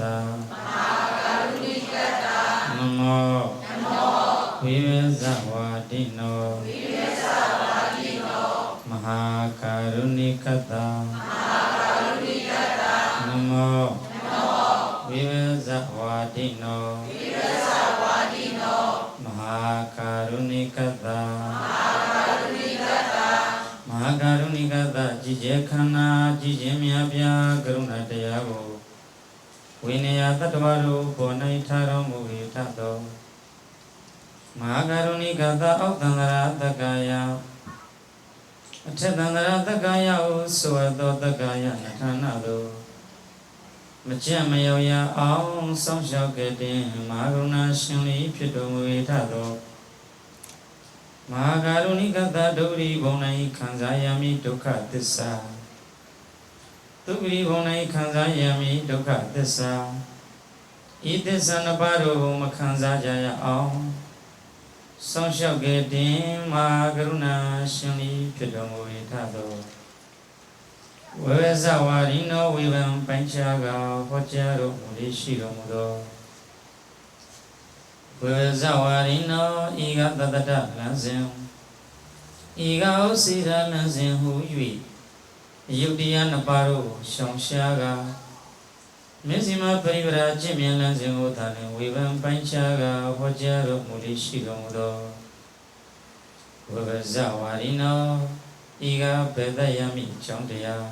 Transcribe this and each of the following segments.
တမဟာကရုဏိကတနမောနမောဝိဝဇဝါဒိနောဝိဝဇဝါဒိနောမဟာကရုဏိကတမဟာကရုဏိကတနမောနမောဝိဝဇဝါဒိနောဝိဝဇဝါဒိနောမဟာကာရုဏိကတမဟာကာရုဏိကတမဟာကာရုဏိကတကြည်ကျဲခန္ဓာကြည်ခြင်းမြတ်ပြာကရုဏာတရားကို ဝိနည်းတတ္တဝါတို့ပေါ်၌ထားတော်မူ၏ထသောမဟာကာရုဏိကတအောက်တန္တရာတက္ကယာအထက်တန္တရာတက္ကယာဟုဆိုအပ်သောတက္ကယာနထာနာတို့မကြက်မယောရအောင်စောင့်ရှောက်ကြတဲ့မဟာကရုဏာရှင်လေးဖြစ်တော်မူ၏ထသောမဟာကရုဏိကတဒုရိဘုံ၌ခံစားရမည်ဒုက္ခသစ္စာ ဒုက္ခရိဘုံ၌ခံစားရမည်ဒုက္ခသစ္စာဤသစ္စာနှစ်ပါးတို့ကိုမခံစားကြရအောင်စောင့်ရှောက်ကြတဲ့မဟာကရုဏာရှင်လေးဖြစ်တော်မူ၏ထသောဝေဇဝါရိနောဝေဗံပိုင်းခြားကဟောကြားတော်မူလေးရှိတော်မူသောဝေဇဝါရိနောဤကတတတလံစဉ်ဤကဥစီရလံစဉ်ဟူ၍ ယုတ်တရားနှစ်ပါးတို့ကိုရှောင်ရှားကမျက်စိမပရိပရာကျင့်မြတ်လံစဉ်ကိုသာလင်ဝေဗံပိုင်းခြားကဟောကြားတော်မူလေးရှိတော်မူသောဝေဇဝါရိနောဤကဘေဒယမိအကြောင်းတရား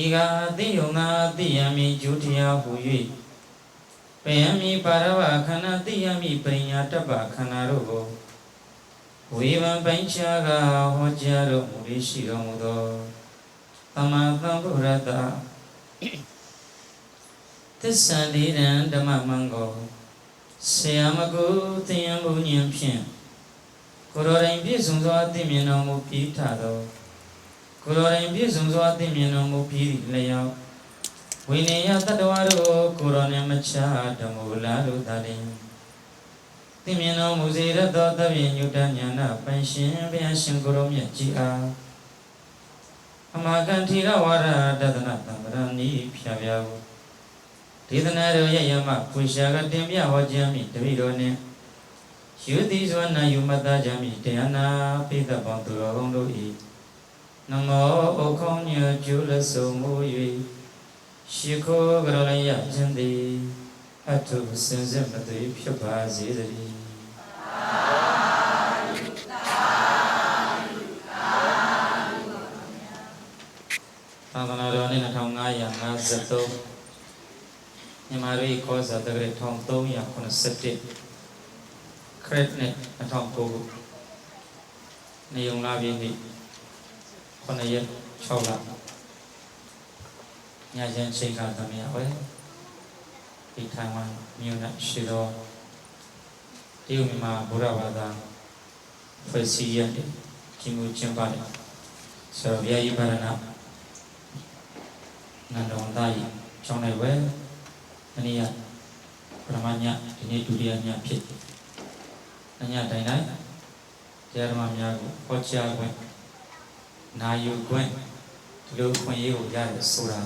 ဤကအတိယုံနာအတိယမိကျုတရားဟူ၍ပယံမိပါရဝခန္ဓာတိယမိပရိညာတပ္ပခန္ဓာတို့ကို ဝေဘံပိုင်းခြားကဟောကြားတော်မူလေးရှိတော်မူသောသမ္မာသမ္ဗုဒ္ဓတသစ္စာလေးရန်ဓမ္မမံကိုဆရာမကုသင်္ယံဘုညံဖြင့်ကိုယ်တော်တိုင်ပြည့်စုံစွာသိမြင်တော်မူပြီးထသောကိုယ်တော်တိုင်ပြည့်စုံစွာသိမြင်တော်မူပြီးလျောက်ဝိနည်းယတတ္တဝါတို့ကိုယ်တော်နှင့်မချတမူလားလို့သာလျှင် သိမြင်တော်မူစေရသောသဗ္ဗညုတဉာဏပန်ရှင်ဘုရားရှင်ကိုယ်တော်မြတ်ကြီးအားအမကန်ထီရဝါဒတဒနာတံ္ဍရဏီဖြာပြာကိုဒေသနာတော်ရဲ့ယမဖွေရှာကတင်ပြဟောကြားမိတပိတော်နှင့်ယုတိဇဝနာယုမတကြမိတရားနာပိသပေါင်းသူတော်ကောင်းတို့၏နမောဩခေါညကျုလဆုံမူ၍ရှိခိုးကြရလျခြင်းသည်အထုစင်စစ်မသွေဖြစ်ပါစေတည်း သာသနာတော်နှစ်2553မြန်မာပြည်ကောဇာတက္ကရာ1381ခရစ်နဲ့2009ခုနေုံလာပြည့်နေ့9ရက်6လညချမ်းချိန်ကသမီးပဲဒီထိုင်ဝမ်မြို့နဲ့ရှိတော့ တရုတ်မြန်မာဗုဒ္ဓဘာသာဖွဲ့စည်းရတယ်ကြီးမှုကျင်းပါတယ်ဆိုတော့ဗျာယိပါရဏနန္ဒဝန္တယကျောင်းနယ်ဝဲအနည်းပရမညာဒီနေ့ဒုတိယညဖြစ်တယ်အညတိုင်းတိုင်းတရားဓမ္မများကိုဟောကြားခွင့်နာယူခွင့်ဒီလိုခွင့်ရေးကိုရတယ်ဆိုတာ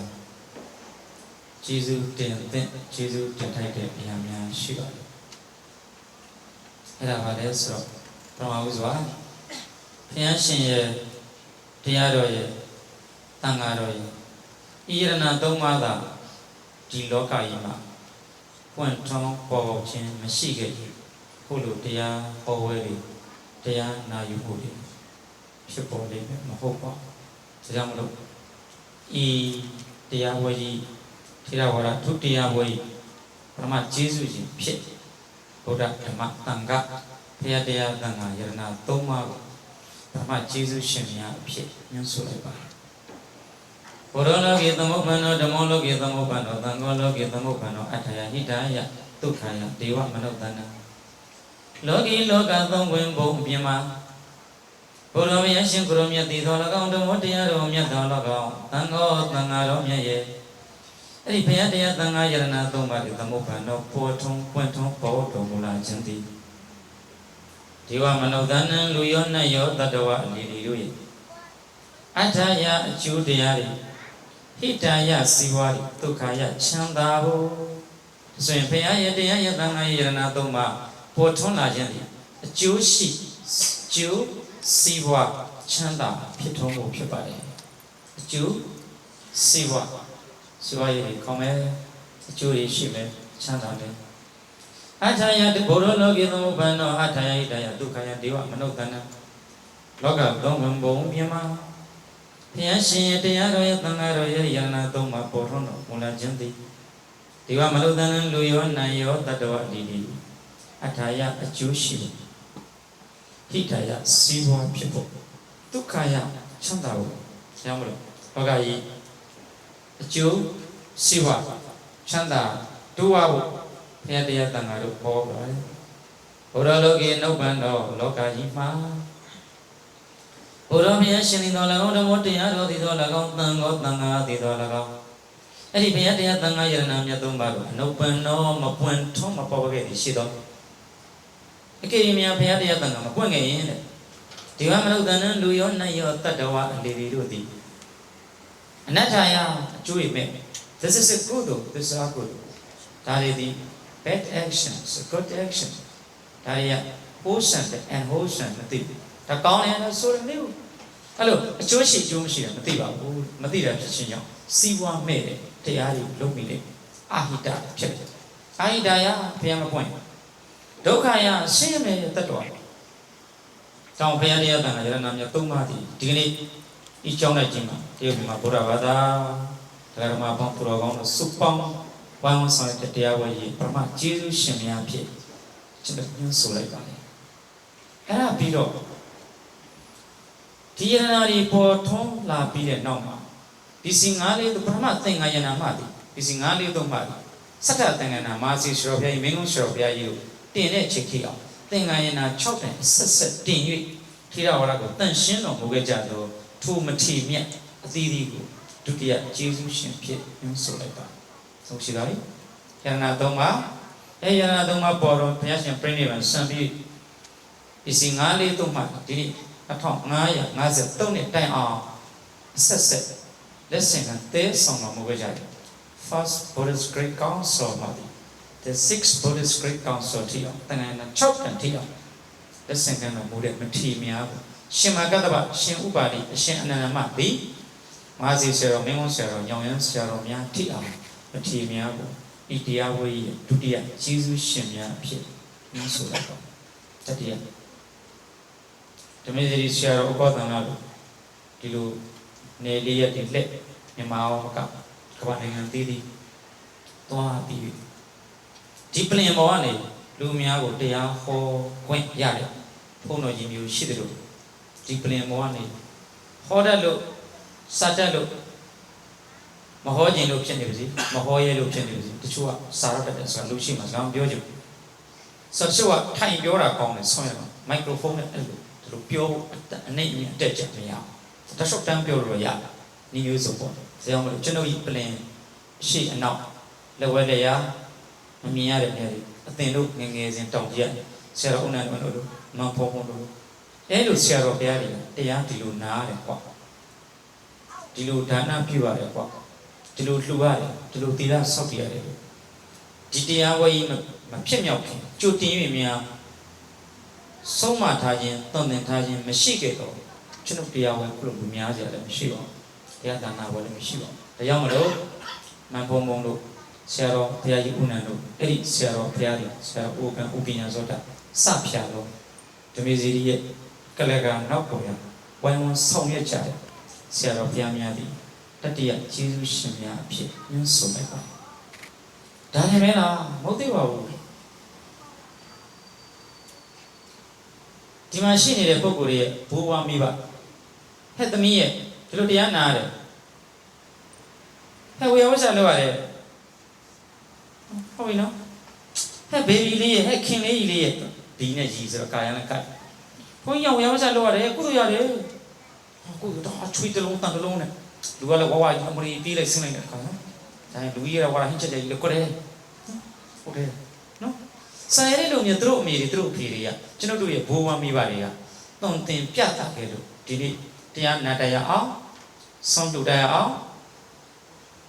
ကျေးဇူးတင်သင့်ကျေးဇူးတင်ထိုက်တဲ့အရာများရှိပါတယ် အဲ့ဒါပါလဲဆိုတော့ပထမဦးစွာဘုရားရှင်ရဲ့တရားတော်ရဲ့တန်ခါတော်ရဲ့ဤရဏသုံးပါးသာဒီလောကကြီးမှာပွင့်ထွန်းပေါ်ပေါ်ခြင်းမရှိခဲ့ဘူးခုလိုတရားဟောဝဲတွေတရားနာယူဖို့တွေဖြစ်ပေါ်လိမ့်မယ်မဟုတ်ပါဘူးဒါကြောင့်မလို့ဤတရားဝဲကြီးထေရဝါဒဒုတရားဝဲကြီးပရမကျေးဇူးရှင်ဖြစ် ဗုဒ္ဓဓမ္မသံဃာဘဘုရားတရားသံဃာယရနာသုံးပါးကိုပထမကျေးဇူးရှင်များအဖြစ်ညွှန်းဆိုလိုက်ပါတယ်ဘုရောလောကေသမုပ္ပန္နောဓမ္မောလောကေသမုပ္ပန္နောသံဃောလောကေသမုပ္ပန္နောအထာယဟိတာယဒုက္ခယဒေဝမနုဿနာလောကီလောကသုံးဝင်ဘုံအပြင်မှာဘုရောမြတ်ရှင်ကိုရောမြတ်တည်တော်၎င်းဓမ္မတရားတော်မြတ်တော်၎င်းသံဃောသံဃာတော်မြတ်ရဲ့ အဲ့ဒီဘုရားတရားသံဃာယရနာသုံးပါးကိုသမုပ္ပန္နောပေါ်ထုံးပွင့်ထုံးပေါ်တော်မူလာခြင်းသည်ဒေဝမနုဿနံလူယောနတ်ယောတတ္တဝအလီလီတို့ရဲ့အထာယအကျိုးတရားတွေဟိတာယစီဝါတွေဒုက္ခယချမ်းသာဖို့ဆိုရင်ဘုရားရဲ့တရားရဲ့သံဃာရဲ့ယရနာသုံးပါးပေါ်ထွန်းလာခြင်းတွေအကျိုးရှိကျိုးစီဝါချမ်းသာဖြစ်ထွန်းဖို့ဖြစ်ပါတယ်အကျိုးစီဝါ စီဝါရဲ့ကောင်းမယ်အကျိုးတွေရှိမယ်ချမ်းသာတယ်အထာယတဘောရောလောကေသမုပ္ပန္နောအထာယဣတယဒုက္ခယဒေဝမနုဿနံလောကသုံးဝင်ဘုံပြမဘုရားရှင်ရဲ့တရားတော်ရဲ့သံဃာတော်ရဲ့ယန္နာသုံးပါပေါ်ထွန်းတော်မူလာခြင်းသည်ဒေဝမနုဿနံလူယောနံယောတတ္တဝအတိတိအထာယအကျိုးရှိဟိတယစီဝါဖြစ်ဖို့ဒုက္ခယချမ်းသာဖို့ရမလို့လောကကြီးအကျိုး စီဝါချမ်းသာတိုးဝဖို့ဘုရားတရားတန်ခါတို့ဟောပါတယ်ဘုရားလောကေနုဗ္ဗန္တောလောကကြီးမှာဘုရားမြတ်ရှင်တော်၎င်းဓမ္မတရားတော်သည်တော်၎င်းသံဃောသံဃာသည်တော်၎င်းအဲ့ဒီဘုရားတရားသံဃာယရနာမြတ်သုံးပါးကိုအနုပ္ပန္နောမပွင့်ထုံးမပေါ်ခဲ့သည်ရှိတော်အကေမြတ်ဘုရားတရားသံဃာမပွင့်ခဲ့ရင်တဲ့ဒီဝမနုဿနံလူယောနတ်ယောတတ္တဝအလီလီတို့သည်အနတ္ထယအကျိုးရမဲ့ this is a good this is a good ဒါတွေဒီ bad actions good action ဒါတွေက wholesome and wholesome မသိဘူးဒါကောင်းတယ်လို့ဆိုရင်မသိဘူးအဲ့လိုအကျိုးရှိအကျိုးမရှိတာမသိပါဘူးမသိတာဖြစ်ချင်းကြောင့်စီးပွားမဲ့တဲ့တရားတွေလုံးမိတယ်အာဟိတဖြစ်တယ်အာဟိတယဘုရားမပွင့်ဒုက္ခယဆင်းရဲမဲ့တတ်တော်တောင်ဘုရားတရားတန်ခါရဏမြတ်သုံးပါးဒီဒီကနေ့ဤကြောင်းလိုက်ခြင်းမှာတရုတ်ပြည်မှာဘုရားဘာသာ တရားဓမ္မပေါင်းသူတော်ကောင်းတို့စုပေါင်းဝိုင်းဝန်းဆောင်ရတဲ့တရားဝဲကြီးပထမကျေးဇူးရှင်များဖြစ်ကျွန်တော်ညွှန်ဆိုလိုက်ပါလေအဲ့ဒါပြီးတော့ဒီယန္နာတွေပေါ်ထွန်းလာပြီးတဲ့နောက်မှာဒီစီငါးလေးတို့ပထမသင်္ဃာယနာမှသည်ဒီစီငါးလေးတို့မှသည်စက္ကသင်္ကနာမာစီရှရောဘုရားကြီးမင်းကုန်းရှရောဘုရားကြီးတို့တင်တဲ့ချစ်ခေအောင်သင်္ဃာယနာ6တန်ဆက်ဆက်တင်၍ထေရဝါဒကိုတန်ရှင်းတော်မူခဲ့ကြသောထိုမထီမြတ်အသီးသီးကို ဒုတိယကျေးဇူးရှင်ဖြစ်ညွှန်ဆိုလိုက်ပါဆုံးရှိပါပြီယန္နာသုံးပါအဲယန္နာသုံးပါပေါ်တော့ဘုရားရှင်ပြိဋိဘံစံပြီးဒီစီငါးလေးသုံးပါဒီနေ့1553နှစ်တိုင်အောင်အဆက်ဆက်လက်ဆင့်ကတဲဆောင်တော်မူခဲ့ကြတယ် First Buddhist Great Council မှာဒီ the Sixth Buddhist Great Council တိအောင်တန်ခါနာ6တန်တိအောင်လက်ဆင့်ကတော်မူတဲ့မထီများကိုရှင်မကတ္တဗရှင်ဥပါတိအရှင်အနန္ဒမသ ည်မဟာစီဆရာတော်မင်းကုန်းဆရာတော်ညောင်ရမ်းဆရာတော်များထိအောင်အထီများကိုဤတရားဝဲရဲ့ဒုတိယကျေးဇူးရှင်များအဖြစ်ညွှန်ဆိုလိုက်ပါတတိယဓမ္မစရိဆရာတော်ဥပဒနာတို့ဒီလိုနေလေးရက်တင်လက်မြန်မာအောင်ကကမ္ဘာနိုင်ငံသေးသေးသွားပြီးဒီပလင်ပေါ်ကနေလူများကိုတရားဟောခွင့်ရတယ်ဘုန်းတော်ကြီးမျိုးရှိတယ်လို့ဒီပလင်ပေါ်ကနေဟောတတ်လို့ စာတတ်လို့မဟောခြင်းလို့ဖြစ်နေပါစေမဟောရဲလို့ဖြစ်နေပါစေတချို့ကစာရတတ်တယ်ဆိုတာလူရှိမှစကားမပြောချင်ဘူးဆိုတော့တချို့ကထိုင်ပြောတာကောင်းတယ်ဆောင်းရမှာမိုက်ခရိုဖုန်းနဲ့အဲ့လိုဒီလိုပြောဖို့အနေနဲ့အတက်ကြမရဘူးတချို့တန်းပြောလို့ရနီးမျိုးစုံပေါ့ဒါကြောင့်မလို့ကျွန်တော်ဤပလင်ရှေ့အနောက်လက်ဝဲလက်ရမမြင်ရတဲ့နေရာတွေအသင်တို့ငယ်ငယ်စဉ်တောင်းကြည့်ရတယ်ဆရာတော်ဦးနန္ဒတို့တို့မန်ဖို့ဖို့တို့အဲ့လိုဆရာတော်ဘုရားတွေကတရားဒီလိုနားတယ်ပေါ့ ဒီလိုဒါနပြုရတယ်ပေါ့ဒီလိုလှူရတယ်ဒီလိုသီလဆောက်တည်ရတယ်ဒီတရားဝဲကြီးမဖြစ်မြောက်ခင်ကြိုတင်၍များဆုံးမထားခြင်းတန်တင်ထားခြင်းမရှိခဲ့တော့ကျွန်တော်တရားဝဲခုလိုလူများကြလည်းမရှိပါဘူးတရားဒါနာဝဲလည်းမရှိပါဘူးဒါကြောင့်မလို့မန်ဖုံဖုံတို့ဆရာတော်ဘုရားကြီးဦးနန္ဒတို့အဲ့ဒီဆရာတော်ဘုရားကြီးဆရာတော်ဦးကံဦးပညာဇောတာစဖြာတော့ဓမေဇီရီရဲ့ကလကနောက်ပေါ်ရဝိုင်းဝန်းဆောင်ရွက်ကြတယ် ဆရာတော်ဘုရားများသည်တတိယကျေးဇူးရှင်များအဖြစ်ညွှန်ဆိုလိုက်ပါဒါနဲ့မလားမဟုတ်သေးပါဘူးဒီမှာရှိနေတဲ့ပုဂ္ဂိုလ်ရဲ့ဘိုးဘွားမိဘဟဲ့သမီးရဲ့ဒီလိုတရားနာရတယ်ဟဲ့ဝေယဝဆလောက်ရတယ်ဟုတ်ပြီနော်ဟဲ့ဘေဘီလေးရဲ့ဟဲ့ခင်လေးကြီးလေးရဲ့ဒီနဲ့ကြီးဆိုတော့ကာယနဲ့ကတ်ဘုန်းကြီးကဝေယဝဆလောက်ရတယ်ကုသိုလ်ရတယ် ကုသိုလ်တော့ချွေးတလုံးတန်တလုံးနဲ့လူကလည်းဝဝကြီးအမရီပြေးလိုက်ဆင်းလိုက်တဲ့ခါနော်ဒါလူကြီးကဝါဟင်းချက်ချက်ကြီးလေကိုတယ်ဟုတ်တယ်နော်ဆာရတဲ့လူမျိုးသူတို့အမေတွေသူတို့အဖေတွေကကျွန်တော်တို့ရဲ့ဘိုးဘွားမိဘတွေကတုံတင်ပြတာခဲ့လို့ဒီနေ့တရားနာတရားအောင်ဆုံးတူတရားအောင်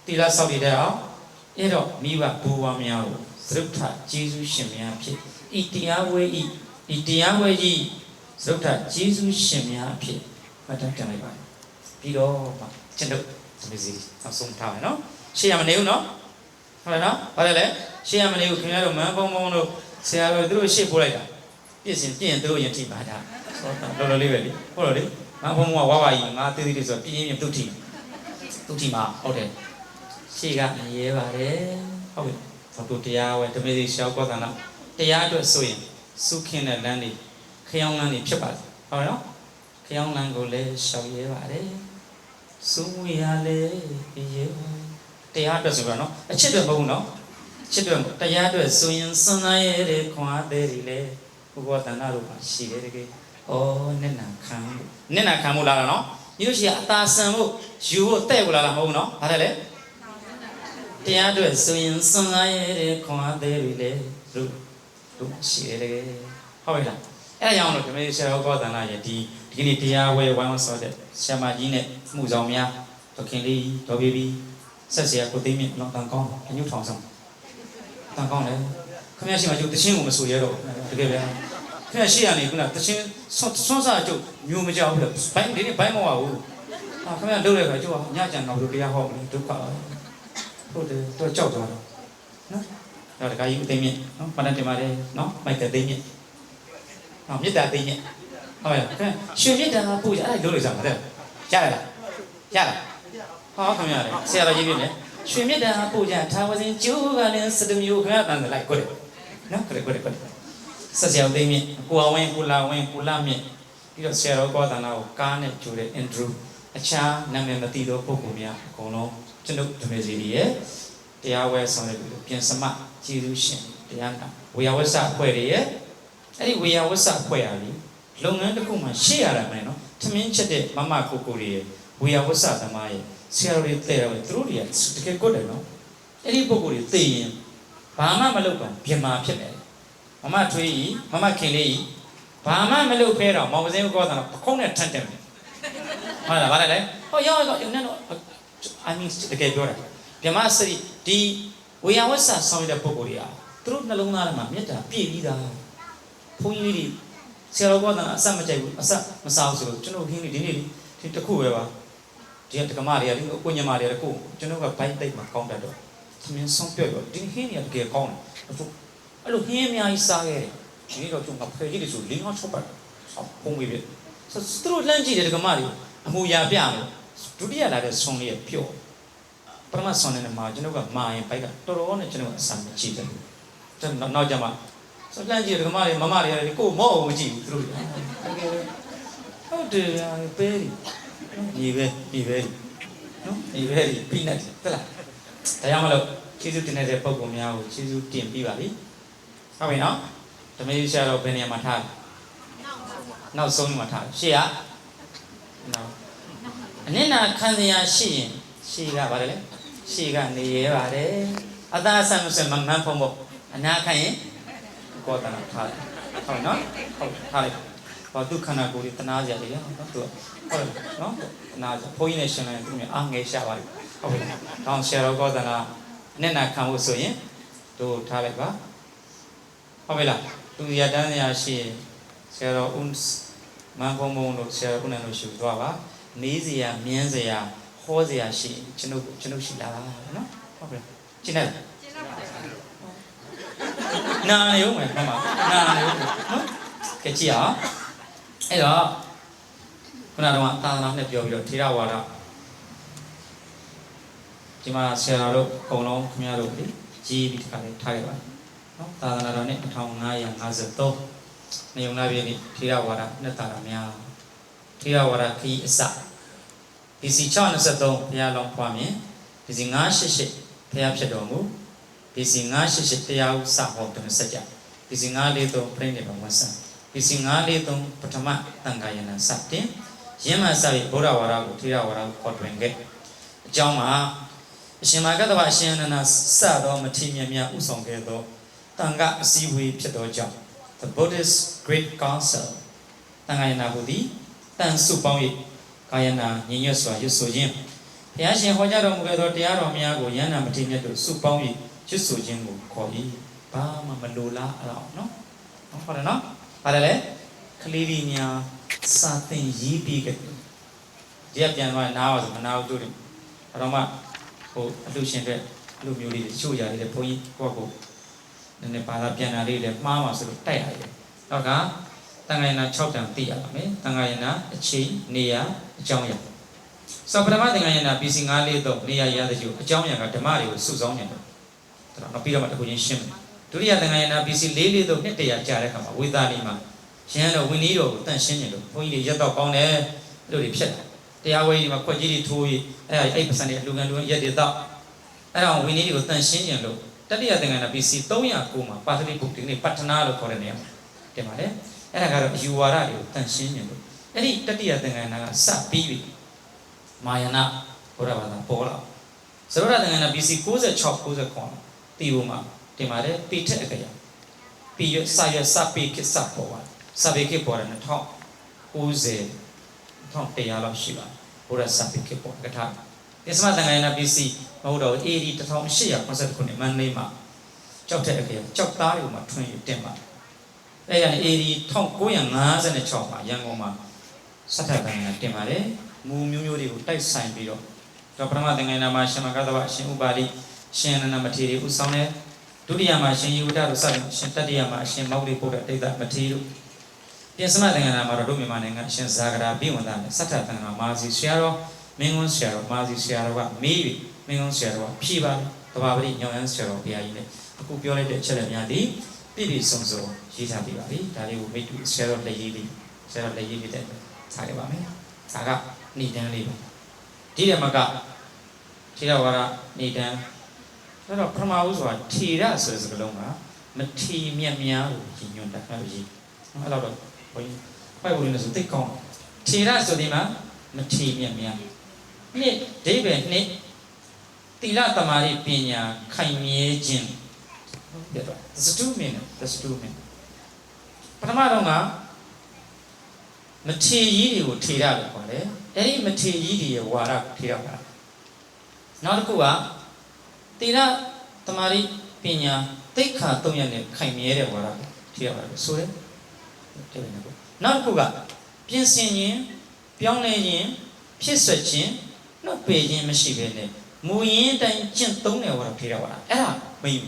တိလာဆောက်တည်တရားအောင်အဲ့တော့မိဘဘိုးဘွားများကိုသရုပ်ထကျေးဇူးရှင်များဖြစ်ဤတရားဝဲဤဤတရားဝဲကြီးသရုပ်ထကျေးဇူးရှင်များဖြစ် မှတ်တမ်းတင်လိုက်ပါပြီးတော့မှကျွန်တော်သမီးစီအောင်ဆုံးထားမယ်နော်ရှေ့ရမနေဘူးနော်ဟုတ်လားနော်ဟုတ်တယ်လေရှေ့ရမနေဘူးခင်ဗျားတို့မန်းပုံပုံတို့ဆရာတို့သူတို့ရှေ့ပို့လိုက်တာပြည့်စင်ပြည့်ရင်သူတို့ရင်ထိပါတာလောလောလေးပဲလေဟုတ်လို့လေမန်းပုံပုံကဝါဝါကြီးငါသေးသေးလေးဆိုပြင်းပြင်းပြုတ်ထိပြုတ်ထိမှာဟုတ်တယ်ရှေ့ကမရဲပါတယ်ဟုတ်ပြီဘာလို့တရားဝဲဓမေစီရှောက်ကောသနာတရားအတွက်ဆိုရင်စုခင်းတဲ့လမ်းတွေခရောင်းလမ်းတွေဖြစ်ပါတယ်ဟုတ်နော်ခ ရောင်းလမ်းကိုလည်းရှောက်ရဲပါတယ်စုဝေရလေရဲတရားအတွက်ဆိုတော့နော်အချစ်တွေမဟုတ်ဘူးနော်ချစ်တွေတရားအတွက်ဆိုရင်စွန်သားရဲတဲ့ခွန်အားသေးတွေလေဘုရားတဏ္ဍတို့မှာရှိတယ်တကယ်ဩနဲ့နာခံနဲ့နာခံမို့လားနော်ညီတို့ရှိအသာဆန်ဖို့ယူဖို့တဲ့ကိုလားမဟုတ်ဘူးနော်ဘာလဲလဲတရားအတွက်ဆိုရင်စွန်သားရဲတဲ့ခွန်အားသေးတွေလေတို့တို့ရှိတယ်တကယ်ဟုတ်ပြီလားအဲ့ဒါကြောင့်လို့ဓမ္မဆရာတော်ကောသနာရဲ့ဒီ ဒီကနေ့တရားဝဲဝိုင်းဝန်းဆောတဲ့ဆရာမကြီးနဲ့မှုဆောင်များဒေါခင်လေးဒေါ်ဘေဘီဆက်ဆရာကိုသိမ်းမြင့်လောက်တန်ကောင်းအညုထောင်ဆောင်တန်ကောင်းတယ်ခင်ဗျားရှိမှကျုပ်တချင်းကိုမဆူရတော့တကယ်ပဲခင်ဗျားရှိရနေခုနတချင်းဆွန်းဆွန်းစားကျုပ်မျိုးမကြောက်ဘူးလေဘိုင်းဒီနေ့ဘိုင်းမဝဘူးအာခင်ဗျားလုပ်ရခါကျုပ်ကညကြံတော့လို့တရားဟောမလို့ဒုက္ခဟုတ်တယ်တော့ကြောက်သွားတော့နော်တော့တခါကြီးဦးသိမ်းမြင့်နော်ပဏ္ဍတင်ပါတယ်နော်မိုက်ကသိမ်းမြင့်နော်မြစ်တာသိမ်းမြင့် ဟုတ်ရဲ့ခင်ရွှေမြစ်တာပူကြအဲ့ဒါလုပ်လို့စားမှာတဲ့ရရလားရလားဟောခင်ဗျာလေဆရာတော်ကြီးပြည့်မယ်ရွှေမြစ်တာပူကြထားဝစင်ကျိုးကလည်းစတမျိုးခင်ဗျာတန်တယ်လိုက်ကိုတယ်နော်ကိုတယ်ကိုတယ်ကိုတယ်ဆက်ဆရာသိမ်းမြင့်ကိုအဝင်းကိုလာဝင်းကိုလာမြင့်ပြီးတော့ဆရာတော်ကောသနာကိုကားနဲ့ကြိုတဲ့အင်ဒရူအခြားနာမည်မသိသောပုဂ္ဂိုလ်များအကုန်လုံးကျွန်ုပ်ဓမ္မစီတွေရဲ့တရားဝဲဆောင်ရွက်ပြီးတော့ပြင်စမကျေးဇူးရှင်တရားနာဝေယဝဆအဖွဲ့တွေရဲ့အဲ့ဒီဝေယဝဆအဖွဲ့ရာလी လုပ်ငန်းတစ်ခုမှရှေ့ရတာမယ်နော်ထမင်းချက်တဲ့မမကိုကိုတွေရဲ့ဝေယဝဆသမားရဲ့ဆရာတော်တွေတဲ့တယ်သူတို့တွေကတကယ်ကိုတယ်နော်အဲ့ဒီပုဂ္ဂိုလ်တွေသိရင်ဘာမှမလုပ်ပါပြင်မာဖြစ်တယ်မမထွေးကြီးမမခင်လေးကြီးဘာမှမလုပ်ဖဲတော့မောင်ပစင်းကောတာပခုံးနဲ့ထန့်တယ်ဟုတ်လားဗါလဲဟောရောက်ရောက်နန်းတော့ I mean တကယ်ပြောတာမြမစရိဒီဝေယဝဆဆောင်ရတဲ့ပုဂ္ဂိုလ်တွေကသူတို့နှလုံးသားထဲမှာမေတ္တာပြည့်ပြီးသားဘုန်းကြီးတွေ ဆရာတော်ကောတာအဆက်မကြိုက်ဘူးအဆက်မစားဘူးဆိုတော့ကျွန်တော်ခင်းနေဒီနေ့ဒီတစ်ခုပဲပါဒီကတက္ကမတွေကဒီကိုညမတွေကတခုကျွန်တော်ကဘိုက်တိတ်မှာကောင်းတတ်တော့သမင်းဆုံးပြော့ပြော့ဒီဟင်းတွေကတကယ်ကောင်းတယ်အဲ့လိုဟင်းအများကြီးစားခဲ့တယ်ဒီနေ့တော့ကျွန်တော်ဖယ်ကြီးတွေဆို၄၅၆ပတ်ဆောက်ပုံပြီးပြီဆိုသူတို့လှမ်းကြည့်တယ်တက္ကမတွေအမူအရာပြမယ်ဒုတိယလာတဲ့ဆုံးလေးပျော့ပထမဆုံးနဲ့မှာကျွန်တော်ကမာရင်ဘိုက်ကတော်တော်နဲ့ကျွန်တော်ကအဆံမကြည့်တယ်ကျွန်တော်နောက်ကြမှာ ဆိုလှမ်းကြည့်တယ်ဒကမတွေမမတွေကကိုမော့မကြည့်ဘူးသူတို့ဟုတ်တယ်ပဲဒီပဲဒီပဲနော်ဒီပဲပြီးနေတယ်လားဒါကြောင့်မလို့ကျေးဇူးတင်တဲ့ပုံပုံများကိုကျေးဇူးတင်ပြီးပါပြီဟုတ်ပြီနော်ဓမ္မရေးဆရာတော်ဘယ်နေရာမှာထားနောက်ဆုံးမှာထားရှေ့ကနောက်အနစ်နာခံစရာရှိရင်ရှေ့ကဗါတယ်လေရှေ့ကနေရဲပါတယ်အသာဆံမစမမှန်ဖုံဖို့အနာခံရင် ကောတနာထားတယ်ဟုတ်နော်ဟုတ်ထားလိုက်ဘာဒုက္ခနာကိုယ်တနာကြတယ်နော်သူဟုတ်နော်တနာကြဘုန်းကြီးနဲ့ရှင်လိုက်သူမြအားငယ်ရှာပါလိမ့်ဟုတ်ပြီ။တောင်းဆရာတော်ကောသနာနဲ့နာခံဖို့ဆိုရင်တို့ထားလိုက်ပါ။ဟုတ်ပြီလား။သူရတန်းရာရှိရင်ဆရာတော်ဦးမန်ဖုံဖုံတို့ဆရာဦးနန်တို့ရှိသွားပါ။မေးစရာမြင်းစရာဟောစရာရှိရင်ကျွန်ုပ်ကျွန်ုပ်ရှိလာပါနော်။ဟုတ်ပြီ။ရှင်းတယ်လား။ နာနေဦးမယ်ဟုတ်မှာနာနေဦးမယ်နော်။ကြည့်ကြည့်အောင်။အဲ့တော့ခုနကတော့သာသနာနဲ့ပြောပြီးတော့ထေရဝါဒဒီမှာဆရာတော်တို့အကုန်လုံးခင်ဗျားတို့လေကြီးပြီးတခါလေးထားခဲ့ပါနော်သာသနာတော်နဲ့1553နေုံလာပြည့်နေ့ထေရဝါဒနှစ်တာရများထေရဝါဒခီးအစဒီစီ623ဘုရားလောင်းဖွားမြင်ဒီစီ988ဘုရားဖြစ်တော်မူ ဒီစီ988တရားဥစဟောတုံစကြဒီစီ943ပြိနေဘဝဆံဒီစီ943ပထမတန်ခါယနာစတင်ရင်းမှစပြီးဘုရားဝါဒကိုထေရဝါဒကိုခေါ်တွင်ခဲ့အကြောင်းမှာအရှင်မာကတ္တဝအရှင်အနန္ဒစသောမထေမြတ်များဥဆောင်ခဲ့သောတန်ခါအစည်းအဝေးဖြစ်သောကြောင့် the Buddhist Great Council တန်ခါယနာဟူသည်တန်စုပေါင်း၏ကာယနာညီညွတ်စွာရွတ်ဆိုခြင်းဘုရားရှင်ဟောကြားတော်မူခဲ့သောတရားတော်များကိုယန္နာမထေမြတ်တို့စုပေါင်း၍ ရွတ်ဆိုခြင်းကိုခေါ်၏ဘာမှမလိုလားအဲ့ဒါနော်ဟုတ်ပါတယ်နော်ပါတယ်လေကလေးလေးများစာသင်ရေးပြီးခဲ့ဒီကပြန်သွားနားပါဆိုမနာဘူးတို့တယ်အဲ့တော့မှဟိုအလူရှင်တွေအလူမျိုးလေးချို့ရတယ်လေဘုန်းကြီးကိုယ့်ကိုနည်းနည်းဘာသာပြန်တာလေးလည်းမှားပါဆိုလို့တိုက်ရတယ်နောက်ကတန်ခါရနာ6တန်သိရပါမယ်တန်ခါရနာအချိန်နေရာအကြောင်းအရာစောပထမတန်ခါရနာ PC 9လေးတော့နေရာရတဲ့ကျိုးအကြောင်းအရာကဓမ္မတွေကိုစုဆောင်းနေတယ်ဒါတော့ နောက်ပြီးတော့မှတစ်ခုချင်းရှင်းမယ်ဒုတိယတန်ခါရနာ PC လေးလေးတော့နှစ်တရာကြာတဲ့ခါမှာဝေသာလီမှာရဟန်းတော်ဝင်းကြီးတော်ကိုတန်ရှင်းနေလို့ဘုန်းကြီးတွေရက်တော့ကောင်းတယ်လို့တွေဖြစ်တယ်တရားဝဲကြီးမှာခွက်ကြီးတွေထိုးပြီးအဲ့ဒါအဲ့ပစံတွေလူကန်လူကန်ရက်တွေတော့အဲ့ဒါဝင်းကြီးတွေကိုတန်ရှင်းနေလို့တတိယသင်္ကန်းနာ PC 309မှာပါဠိပုဒ်ဒီနေ့ပတ္ထနာလို့ခေါ်တဲ့နေရာမှာတင်ပါလေအဲ့ဒါကတော့အယူဝါဒတွေကိုတန်ရှင်းနေလို့အဲ့ဒီတတိယသင်္ကန်းနာကစပြီးပြီမာယနာဘုရားဘာသာပေါ်လာသရဒသင်္ကန်းနာ PC 96 99 တီဘုံမှာတင်ပါလေပိထက်အကြရပြီးရစာရစပိကိစပေါ်ပါစပိကိပေါ်တယ်2090 1100လောက်ရှိပါဘုရားစပိကိပေါ်ကထာဒီစမသင်္ကန်းနာ PC မဟုတ်တော့ AD 1880ခုနှစ်မန္တလေးမှာကြောက်တဲ့အကြရကြောက်သားတွေမှာထွင်ယူတင်ပါအဲ့ရ AD 1956မှာရန်ကုန်မှာစက်ထပ်ကံကတင်ပါတယ်မူမျိုးမျိုးတွေကိုတိုက်ဆိုင်ပြီးတော့တော့ပထမသင်္ကန်းနာမှာရှင်မကသဝရှင်ဥပါလိ ရှင်အနန္ဒမထေရီဥဆောင်တဲ့ဒုတိယမှာရှင်ယေဝဒတို့စတဲ့ရှင်တတိယမှာရှင်မောဂလိပုဒ္ဒတိတ်တမထေရီတို့ပြင်စမသင်္ကန်းနာမှာတော့တို့မြန်မာနိုင်ငံရှင်ဇာဂရာပြည်ဝန်သားနဲ့စက်ထပ်ကံကမာစီဆရာတော်မင်းကွန်းဆရာတော်မာစီဆရာတော်ကမေးပြီးမင်းကုန်းဆရာတော်ကဖြေပါတယ်တဘာပတိညောင်ရမ်းဆရာတော်ဘုရားကြီးနဲ့အခုပြောလိုက်တဲ့အချက်လက်များဒီပြည့်ပြည့်စုံစုံရေးထားပြီးပါပြီဒါလေးကိုမိတ်တူဆရာတော်လက်ရေးလေးဆရာတော်လက်ရေးလေးတက်ထားခဲ့ပါမယ်ဒါကဏိဒန်းလေးပါဒီရမကထေရဝါဒဏိဒန်း အဲ့တော့ပထမဦးဆိုတာထေရဆိုတဲ့စကားလုံးကမထီမြတ်များကိုညညွတ်တာအဲ့လိုရေးအဲ့တော့ဘုန်းကြီးပိုက်ဝင်လို့ဆိုသိကောင်းထေရဆိုဒီမှာမထီမြတ်များနှစ်ဒိဗေနှစ်တိလတမာရိပညာခိုင်မြဲခြင်းပြတော့ that's two minute that's two minute ပထမတော့ကမထေကြီးတွေကိုထေရလို့ခေါ်တယ်အဲ့ဒီမထေကြီးတွေရဲ့ဝါဒထေရပါနောက်တစ်ခုက တိလတမာရိပညာသိက္ခာ၃ရက်နဲ့ခိုင်မြဲတဲ့ဝါဒထေရပါလို့ဆိုတယ်တဲ့ဘယ်နဲ့ပေါ့နောက်တစ်ခုကပြင်ဆင်ခြင်းပြောင်းလဲခြင်းဖြစ်ဆွခြင်းနှုတ်ပေခြင်းမရှိဘဲနဲ့မူရင်းတိုင်းကျင့်သုံးတယ်ဟောတော့ထေရဝါဒအဲ့ဒါမင်း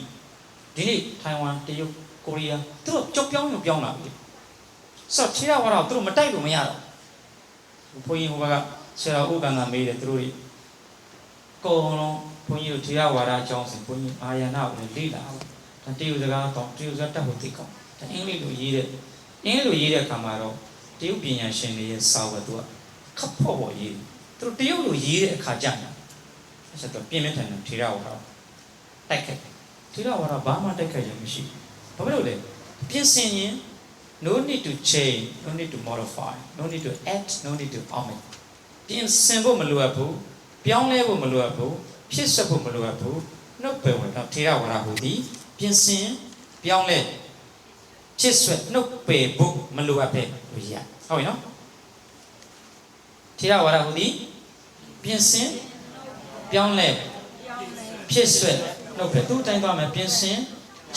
ဒီနေ့ထိုင်ဝမ်တရုတ်ကိုရီးယားသူတို့ကြောက်ပြောင်းလို့ပြောင်းလာပြီဆိုတော့ထေရဝါဒကိုသူတို့မတိုက်လို့မရတော့ဘူးဘုန်းကြီးဟိုဘက်ကဆရာဥက္ကန္တာမေးတယ်သူတို့တွေအကုန်လုံး ဘုန်းကြီးတို့ထေရဝါဒအကြောင်းဆိုဘုန်းကြီးအာယနာကိုလေ့လာဒါတရုတ်စကားတော့တရုတ်စကားတတ်ဖို့သိကောင်းဒါအင်္ဂလိပ်လိုရေးတဲ့အင်္ဂလိပ်လိုရေးတဲ့အခါမှာတော့တရုတ်ပညာရှင်တွေရဲ့စာဝတ်သူကခပ်ဖို့ဖို့ရေးသူတို့တရုတ်လိုရေးတဲ့အခါကျရင်အဲ့ဒါတော့ပြင်းပြထန်ထန်ထေရဝါဒတိုက်ခိုက်ထေရဝါဒဘာမှတိုက်ခိုက်ရမရှိဘာဖြစ်လို့လဲပြင်ဆင်ရင် no need to change no need to modify no need to add no need to omit ပြင်ဆင်ဖို့မလိုအပ်ဘူးပြောင်းလဲဖို့မလိုအပ်ဘူး ဖြစ်ဆက်ဖို့မလိုအပ်ဘူးနှုတ်ပယ်ဝင်တော့ထေရဝါဒဟူသည်ပြင်ဆင်ပြောင်းလဲဖြစ်ဆွဲနှုတ်ပယ်ဖို့မလိုအပ်ပဲလို့ရဟုတ်ပြီနော်ထေရဝါဒဟူသည်ပြင်ဆင်ပြောင်းလဲဖြစ်ဆွဲနှုတ်ပယ်သူ့တိုင်းသွားမယ်ပြင်ဆင်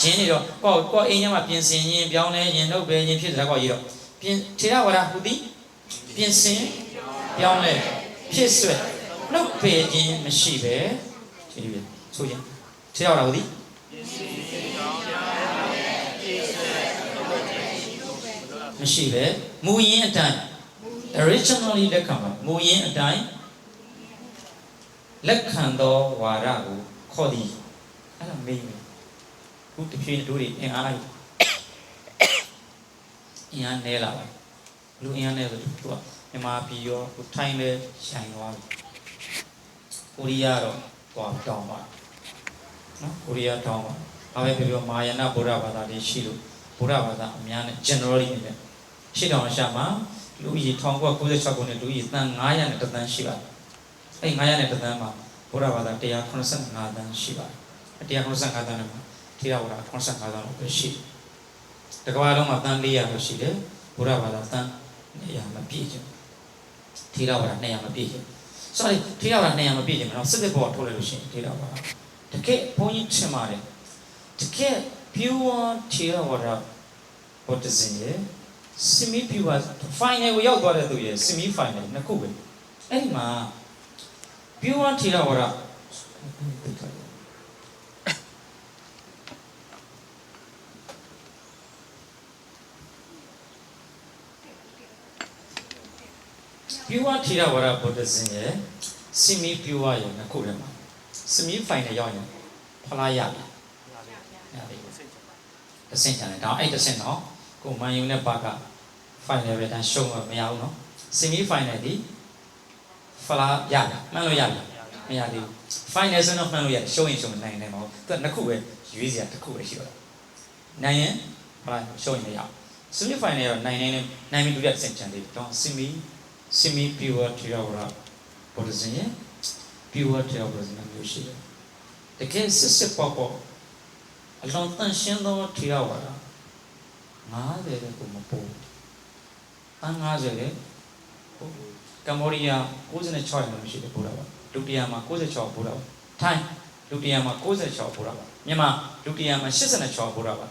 ခြင်းနေတော့ကိုယ့်ကိုယ့်အိမ်ထဲမှာပြင်ဆင်ရင်ပြောင်းလဲရင်နှုတ်ပယ်ရင်ဖြစ်စရာကောရေးတော့ပြင်ထေရဝါဒဟူသည်ပြင်ဆင်ပြောင်းလဲဖြစ်ဆွဲ နှုတ်ပယ်ခြင်းမရှိပဲဒီလိုဆိုရင်ထေရဝါဒဟူသည်မရှိပဲမူရင်းအတိုင်း originally လက်ခံပါမူရင်းအတိုင်းလက်ခံသောဝါဒကိုခေါ်သည်အဲ့ဒါမေးမယ်ခုတဖြည်းတို့တွေအင်အားကြီးအင်အားနဲလာပါလူအင်အားနဲဆိုသူကမြန်မာပြည်ရောသူထိုင်းလဲရိုင်သွားပြီ ကိုရီးယားတော့သွားတောင်းပါနော်ကိုရီးယားတောင်းပါဘာပဲပြောပြောမာယာနဗုဒ္ဓဘာသာတွေရှိလို့ဗုဒ္ဓဘာသာအများနဲ့ generally နေတယ်ရှေ့တောင်ရှာမှာလူဦးရေ1996ခုနှစ်လူဦးရေတန်း900နဲ့တသန်းရှိပါတယ်အဲ့900နဲ့တသန်းမှာဗုဒ္ဓဘာသာ185သန်းရှိပါတယ်185သန်းနဲ့မှာထေရဝါဒ85သန်းလောက်ပဲရှိတယ်တကမ္ဘာလုံးမှာတန်း400လောက်ရှိတယ်ဗုဒ္ဓဘာသာတန်း200မပြည့်ချင်ထေရဝါဒ200မပြည့်ချင် sorry ထေရဝါဒ200မပြည့်ချင်မနော်စစ်စစ်ပေါ်ထုတ်လိုက်လို့ရှိရင်ထေရဝါဒတကယ်ဘုန်းကြီးထင်ပါတယ်တကယ် pure ထေရဝါဒ Buddhism ရဲ့ semi pure final ကိုရောက်သွားတဲ့သူရဲ့ semi final နှစ်ခုပဲအဲ့ဒီမှာ pure ထေရဝါ ဒ pure ထေရဝါဒ Buddhism ရဲ့ semi pure ရဲ့နှစ်ခုထဲမှာ semi final ရောက်ရင်ဖလားရတယ်ရတယ်တစ်ဆင့်ချန်တယ်ဒါအဲ့တစ်ဆင့်တော့ကိုမန်ယူနဲ့ပါက final ပဲတန်းရှုံးတော့မရဘူးနော် semi final ဒီဖလားရတယ်မှန်လို့ရတယ်မရသေးဘူး final ဆိုတော့မှန်လို့ရတယ်ရှုံးရင်ရှုံးနိုင်တယ်မဟုတ်သူကနှစ်ခုပဲရွေးစရာတစ်ခုပဲရှိတော့တာနိုင်ရင်ဖလားရှုံးရင်မရဘူး semi final တော့နိုင်နိုင်နဲ့နိုင်ပြီဒုတိယတစ်ဆင့်ချန်သေးတယ်တော့ semi semi pure ထေရဝါဒ Buddhism ရဲ့ pure ထေရဝါဒမျိုးရှိတယ်တကယ်စစ်စစ်ပေါ့ပေါ့အလွန်တန်ရှင်းသောထေရဝါဒ90တဲ့ကိုမပို့အန်း90တဲ့ဟိုကမ္ဘောဒီးယား96ရာမရှိတယ်ပို့တာပါလူတရာမှာ96ပို့တာပါထိုင်းလူတရာမှာ96ပို့တာပါမြန်မာလူတရာမှာ86ပို့တာပါ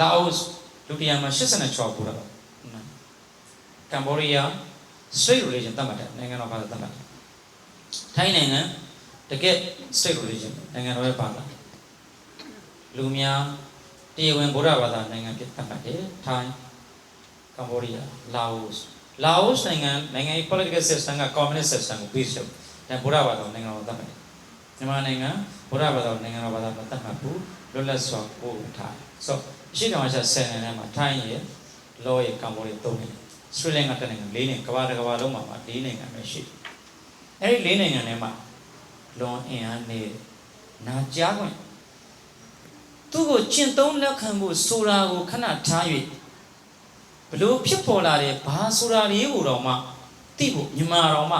လာအိုလူတရာမှာ86ပို့တာပါ ကမ္ဘောဒီးယား straight religion သတ်မှတ်တယ်နိုင်ငံတော်ဘာသာသတ်မှတ်တယ်ထိုင်းနိုင်ငံတကယ် straight religion နိုင်ငံတော်ရဲ့ဘာသာလူများတရားဝင်ဗုဒ္ဓဘာသာနိုင်ငံဖြစ်သတ်မှတ်တယ်ထိုင်းကမ္ဘောဒီးယားလာအိုလာအိုနိုင်ငံနိုင်ငံရေး political system က communist system ကို base လုပ်တယ်ဗုဒ္ဓဘာသာနိုင်ငံတော်သတ်မှတ်တယ်မြန်မာနိုင်ငံဗုဒ္ဓဘာသာနိုင်ငံတော်ဘာသာမသတ်မှတ်ဘူးလွတ်လပ်စွာပို့ထားတယ်ဆိုတော့အရှိတောင်အရှဆယ်နိုင်ငံထဲမှာထိုင်းရဲ့ law ရဲ့ကမ္ဘောဒီးယားသုံးနိုင်ငံ စရီလင်္ကာတစ်နိုင်ငံ၄နိုင်ငံကမ္ဘာတစ်ကမ္ဘာလုံးမှာမှာ၄နိုင်ငံပဲရှိတယ်အဲ့ဒီ၄နိုင်ငံထဲမှာလွန်အင်အားနေနာကြားခွင့်သူ့ကိုကျင့်သုံးလက်ခံဖို့ဆိုတာကိုခဏထား၍ဘလို့ဖြစ်ပေါ်လာတဲ့ဘာဆိုတာလေးကိုတော့မှသိဖို့မြန်မာတော်မှ